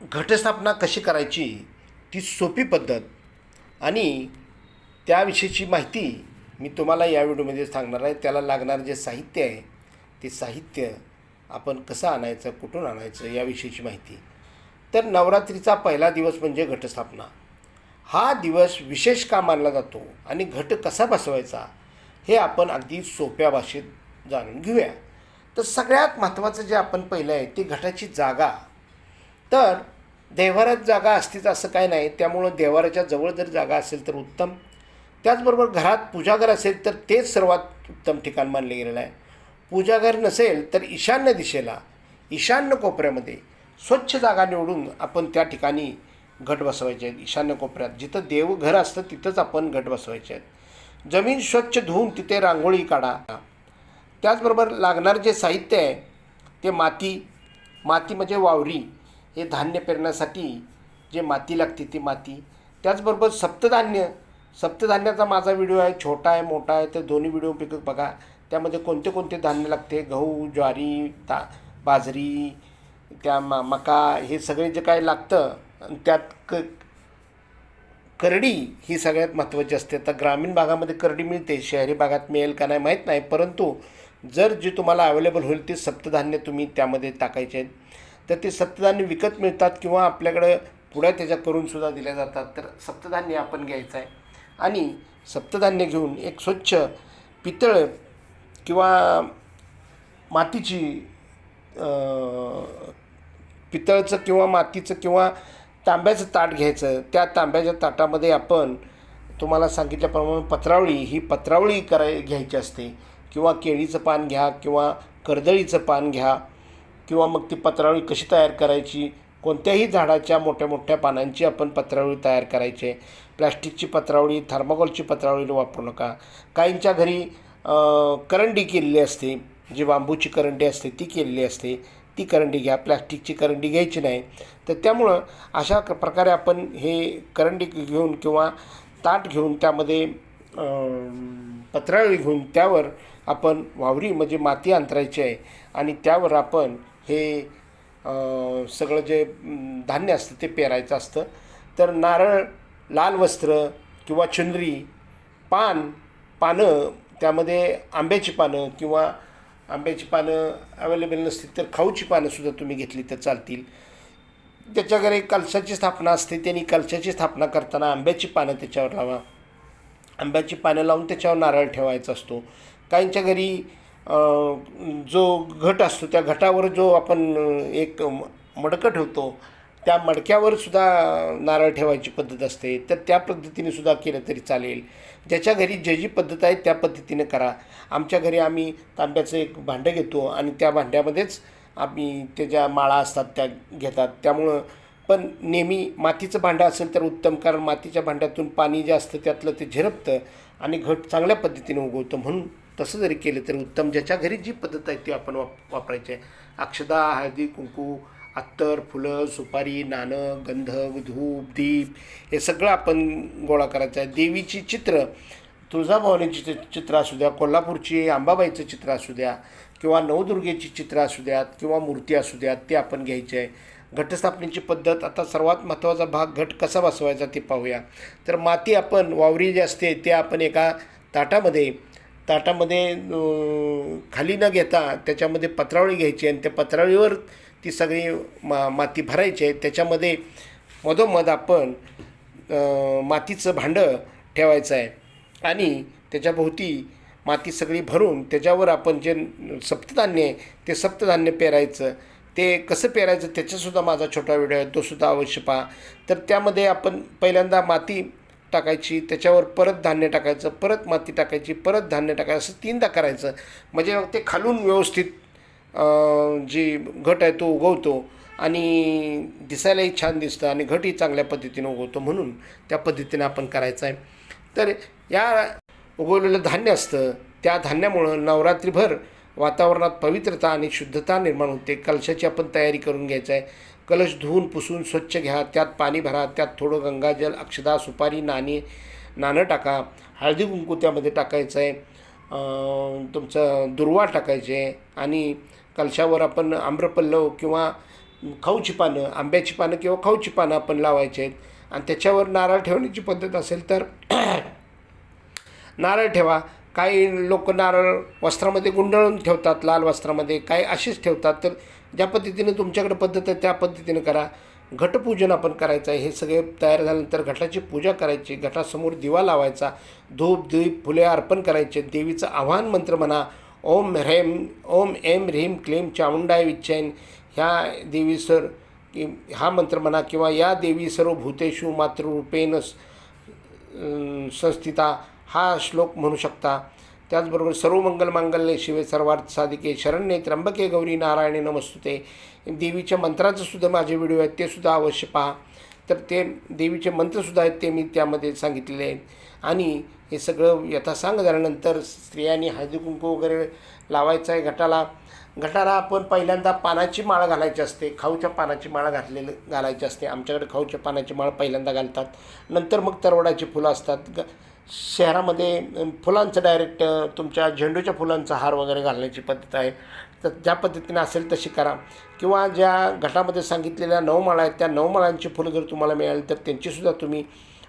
घटस्थापना कशी करायची ती सोपी पद्धत आणि त्याविषयीची माहिती मी तुम्हाला या व्हिडिओमध्ये सांगणार आहे. त्याला लागणारं जे साहित्य आहे ते साहित्य आपण कसं आणायचं कुठून आणायचं याविषयीची माहिती. तर नवरात्रीचा पहिला दिवस म्हणजे घटस्थापना. हा दिवस विशेष का मानला जातो आणि घट कसा बसवायचा हे आपण अगदी सोप्या भाषेत जाणून घेऊया. तर सगळ्यात महत्त्वाचं जे आपण पहिलं आहे ती घटाची जागा तर देवारात जागा असतीच असं काय नाही. त्यामुळं देवाराच्या जवळ जर जागा असेल तर उत्तम. त्याचबरोबर घरात पूजाघर असेल तर तेच सर्वात उत्तम ठिकाण मानले गेलेलं आहे. पूजाघर नसेल तर ईशान्य दिशेला ईशान्य कोपऱ्यामध्ये स्वच्छ जागा निवडून आपण त्या ठिकाणी घट बसवायचे आहेत. ईशान्य कोपऱ्यात जिथं देवघर असतं तिथंच आपण घट बसवायचे आहेत. जमीन स्वच्छ धुवून तिथे रांगोळी काढा. त्याचबरोबर लागणारं जे साहित्य आहे ते माती माती म्हणजे वावरी. हे धान्य पेरण्यासाठी जे माती लागते ती माती. त्याचबरोबर सप्तधान्य. सप्तधान्याचा माझा व्हिडिओ आहे छोटा आहे मोठा आहे तर दोन्ही व्हिडिओ पिक बघा. त्यामध्ये कोणते कोणते धान्य लागते? गहू ज्वारी ता बाजरी त्या म मका हे सगळे जे काय लागतं आणि त्यात क करडी ही सगळ्यात महत्त्वाची असते. आता ग्रामीण भागामध्ये करडी मिळते शहरी भागात मिळेल का नाही माहीत नाही परंतु जर जे तुम्हाला अवेलेबल होईल ते सप्तधान्य तुम्ही त्यामध्ये टाकायचे आहेत. तर ते सप्तधान्य विकत मिळतात किंवा आपल्याकडं पुढ्या त्याच्या करूनसुद्धा दिल्या जातात. तर सप्तधान्य आपण घ्यायचं आहे. आणि सप्तधान्य घेऊन एक स्वच्छ पितळ किंवा मातीची पितळचं किंवा मातीचं किंवा तांब्याचं ताट घ्यायचं. त्या तांब्याच्या ताटामध्ये आपण तुम्हाला सांगितल्याप्रमाणे पत्रावळी ही पत्रावळी कराय घ्यायची असते. किंवा केळीचं पान घ्या किंवा कर्दळीचं पान घ्या. किंवा मग ती पत्रावळी कशी तयार करायची? कोणत्याही झाडाच्या मोठ्या मोठ्या पानांची आपण पत्रावळी तयार करायची. आहे प्लॅस्टिकची पत्रावळी थर्माकोलची पत्रावळी वापरू नका. काहींच्या घरी करंडी केलेली असते. जी बांबूची करंडी असते ती केलेली असते. ती करंडी घ्या. प्लॅस्टिकची करंडी घ्यायची नाही. तर त्यामुळं अशा क- प्रकारे आपण हे करंडी घेऊन किंवा ताट घेऊन त्यामध्ये पत्रावळी घेऊन त्यावर आपण वावरी म्हणजे माती अंतरायची आहे. आणि त्यावर आपण हे सगळं जे धान्य असतं ते पेरायचं असतं. तर नारळ लाल वस्त्र किंवा चुनरी पान पानं त्यामध्ये आंब्याची पानं किंवा आंब्याची पानं अवेलेबल नसतील तर खाऊची पानंसुद्धा तुम्ही घेतली तर चालतील. त्याच्या घरी कलशाची स्थापना असते त्यांनी कलशाची स्थापना करताना आंब्याची पानं त्याच्यावर लावा. आंब्याची पानं लावून त्याच्यावर नारळ ठेवायचा असतो. काहींच्या घरी जो घट असतो त्या घटावर जो आपण एक मडकं ठेवतो त्या मडक्यावर सुद्धा नारळ ठेवायची पद्धत असते. तर त्या पद्धतीने सुद्धा केलं तरी चालेल. ज्याच्या घरी जे जी पद्धत आहे त्या पद्धतीने करा. आमच्या घरी आम्ही तांब्याचं एक भांडं घेतो आणि त्या भांड्यामध्येच आम्ही त्याच्या माळा असतात त्या घेतात. त्यामुळं पण नेहमी मातीचं भांडं असेल तर उत्तम कारण मातीच्या भांड्यातून पाणी जे असतं त्यातलं ते झिरपतं आणि घट चांगल्या पद्धतीने उगवतं. म्हणून तसं जरी केलं तरी उत्तम. ज्याच्या घरी जी पद्धत आहे ती आपण वाप वापरायची आहे. अक्षदा हळदी कुंकू अत्तर फुलं सुपारी नाणं गंध धूप दीप हे सगळं आपण गोळा करायचं आहे. देवीची चित्र तुळजाभवानीची चित्र असू द्या कोल्हापूरची आंबाबाईचं चित्र असू द्या किंवा नवदुर्गेची चित्र असू द्यात किंवा मूर्ती असू द्यात ते आपण घ्यायचे आहे. घटस्थापनेची पद्धत आता सर्वात महत्त्वाचा भाग घट कसा बसवायचा ते पाहूया. तर माती आपण वावरी जी असते ते आपण एका ताटामध्ये ताटामध्ये खाली न घेता त्याच्यामध्ये पत्रावळी घ्यायची आणि त्या पत्रावळीवर ती सगळी मा माती भरायची आहे. त्याच्यामध्ये मधोमध आपण मातीचं भांडं ठेवायचं आहे. आणि त्याच्याभोवती माती सगळी भरून त्याच्यावर आपण जे सप्तधान्य आहे ते सप्तधान्य पेरायचं. ते कसं पेरायचं त्याचासुद्धा माझा छोटा व्हिडिओ आहे तोसुद्धा अवश्य पहा. तर त्यामध्ये आपण पहिल्यांदा माती टाकायची त्याच्यावर परत धान्य टाकायचं परत माती टाकायची परत धान्य टाकायचं असं तीनदा करायचं. म्हणजे मग ते खालून व्यवस्थित जी घट आहे तो उगवतो आणि दिसायलाही छान दिसतं आणि घटही चांगल्या पद्धतीनं उगवतो म्हणून त्या पद्धतीने आपण करायचं आहे. तर या उगवलेलं धान्य असतं त्या धान्यामुळं नवरात्रीभर वातावरणात पवित्रता आणि शुद्धता निर्माण होते. कलशाची आपण तयारी करून घ्यायचं आहे. कलश धुवून पुसून स्वच्छ घ्या त्यात पाणी भरा त्यात थोडं गंगाजल अक्षदा सुपारी नाणी नाणं टाका. हळदी कुंकू त्यामध्ये टाकायचं आहे तुमचं दुर्वा टाकायचे आणि कलशावर आपण आम्रपल्लव किंवा खाऊची पानं आंब्याची पानं किंवा खाऊची पानं आपण लावायची आहेत. आणि त्याच्यावर नारळ ठेवण्याची पद्धत असेल तर नारळ ठेवा. काही लोक नारळ वस्त्रामध्ये गुंडाळून ठेवतात लाल वस्त्रामध्ये काही असेच ठेवतात. तर ज्या पद्धतीने तुमच्याकडे पद्धत आहे त्या पद्धतीने करा. घटपूजन आपण करायचं आहे हे सगळे तयार झाल्यानंतर घटाची पूजा करायची घटासमोर दिवा लावायचा धूप दीप फुले अर्पण करायचे देवीचं आव्हान मंत्र म्हणा ओम ह्रेम ओम एम ह्रीम क्लीम चामुंडाय विच्छैन ह्या देवी सर की हा मंत्र म्हणा किंवा या देवी सर्व भूतेषु मातृरूपेण संस्थिता हा श्लोक म्हणू शकता. त्याचबरोबर सर्व मंगल मांगल्य शिवे सर्वार्थ साधिके शरण्ये त्र्यंबके गौरी नारायणे नमस्तुते. देवीच्या मंत्राचं सुद्धा माझे व्हिडिओ आहेत ते सुद्धा अवश्य पहा. तर ते देवीचे मंत्रसुद्धा आहेत ते मी त्यामध्ये सांगितलेले आहेत. आणि हे सगळं यथासांग झाल्यानंतर स्त्रियांनी हळदी कुंकू वगैरे लावायचं आहे घटाला. घटाला आपण पहिल्यांदा पानाची माळ घालायची असते. खाऊच्या पानाची माळ घातलेली घालायची असते. आमच्याकडे खाऊच्या पानाची माळ पहिल्यांदा घालतात. नंतर मग तरवडाची फुलं असतात. ग शहरामध्ये फुलांचं डायरेक्ट तुमच्या झेंडूच्या फुलांचा हार वगैरे घालण्याची पद्धत आहे. तर ज्या पद्धतीने असेल तशी करा. किंवा ज्या घटामध्ये सांगितलेल्या नऊ माळा आहेत त्या नऊ माळांची फुलं जर तुम्हाला मिळाली तर त्यांचीसुद्धा तुम्ही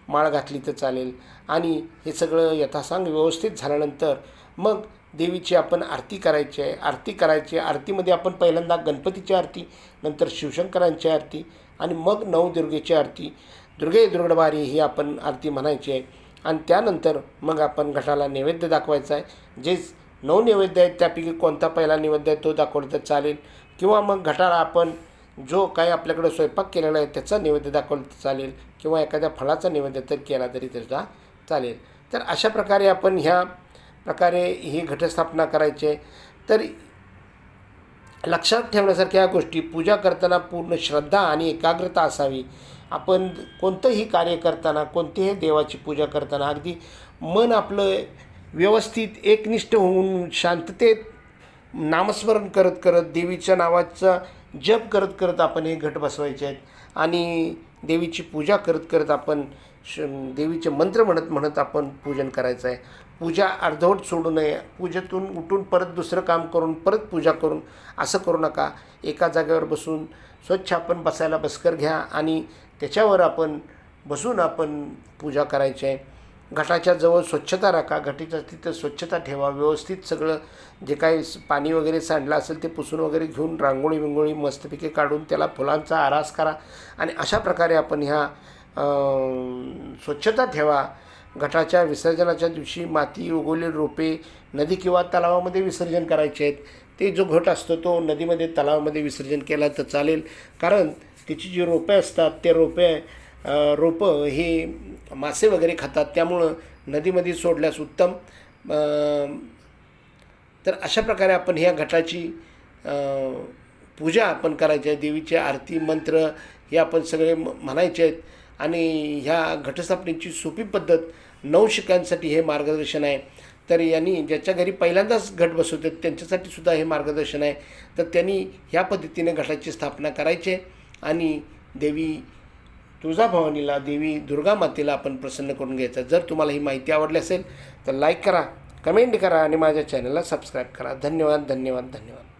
माळ घातली तर चालेल. आणि हे सगळं यथासांग व्यवस्थित झाल्यानंतर मग देवीची आपण आरती करायची आहे. आरती करायची आहे. आरतीमध्ये आपण पहिल्यांदा गणपतीची आरती नंतर शिवशंकरांची आरती आणि मग नवदुर्गेची आरती. दुर्गे दुर्गडबारी ही आपण आरती म्हणायची आहे. आणि त्यानंतर मग आपण घटाला नैवेद्य दाखवायचा आहे. जे नऊ नैवेद्य आहेत त्यापैकी कोणता पहिला नैवेद्य आहे तो दाखवला तर चालेल. किंवा मग घटाला आपण जो काही आपल्याकडे स्वयंपाक केलेला आहे त्याचा नैवेद्य दाखवलं तर चालेल. किंवा एखाद्या फळाचा नैवेद्य तर केला तरी त्याचा चालेल. तर अशा प्रकारे आपण ह्या प्रकारे ही घटस्थापना करायची आहे. तर लक्षात ठेवण्यासारख्या गोष्टी पूजा करताना पूर्ण श्रद्धा आणि एकाग्रता असावी. आपण कोणतंही कार्य करताना कोणतीही देवाची पूजा करताना अगदी मन आपलं व्यवस्थित एकनिष्ठ होऊन शांततेत नामस्मरण करत करत देवीच्या नावाचा जप करत करत आपण हे घट बसवायचे आहेत. आणि देवीची पूजा करत करत आपण श देवीचे मंत्र म्हणत म्हणत आपण पूजन करायचं आहे. पूजा अर्धवट सोडू नये. पूजेतून उठून परत दुसरं काम करून परत पूजा करून असं करू नका. एका जागेवर बसून स्वच्छ आपण बसायला बसकर घ्या आणि त्याच्यावर आपण बसून आपण पूजा करायची आहे. घटाच्या जवळ स्वच्छता राखा. घटीच्या तिथं स्वच्छता ठेवा. व्यवस्थित सगळं जे काही पाणी वगैरे सांडलं असेल ते पुसून वगैरे घेऊन रांगोळी विंगोळी मस्तपैकी काढून त्याला फुलांचा आरास करा. आणि अशा प्रकारे आपण ह्या स्वच्छता ठेवा. घटाच्या विसर्जनाच्या दिवशी माती उगवलेली रोपे नदी किंवा तलावामध्ये विसर्जन करायचे आहेत. ते जो घट असतो तो नदीमध्ये तलावामध्ये विसर्जन केला तर चालेल. कारण तिची जी रोपे असतात ते रोपे रोपं हे मासे वगैरे खातात. त्यामुळं नदीमध्ये सोडल्यास उत्तम. तर अशा प्रकारे आपण ह्या घटाची पूजा आपण करायची आहे. देवीची आरती मंत्र हे आपण सगळे म- म्हणायचे आहेत. आणि ह्या घटस्थापनेची सोपी पद्धत नवशिकांसाठी हे मार्गदर्शन आहे. तर यांनी ज्याच्या घरी पहिल्यांदाच घट बसवते त्यांच्यासाठी सुद्धा हे मार्गदर्शन आहे. तर त्यांनी ह्या पद्धतीने घटाची स्थापना करायची आणि देवी तुळजाभवानीला देवी दुर्गा मातेला आपण प्रसन्न करून घ्यायचं. जर तुम्हाला ही माहिती आवडली असेल तर लाईक करा कमेंट करा आणि माझ्या चॅनलला सबस्क्राईब करा. धन्यवाद धन्यवाद धन्यवाद.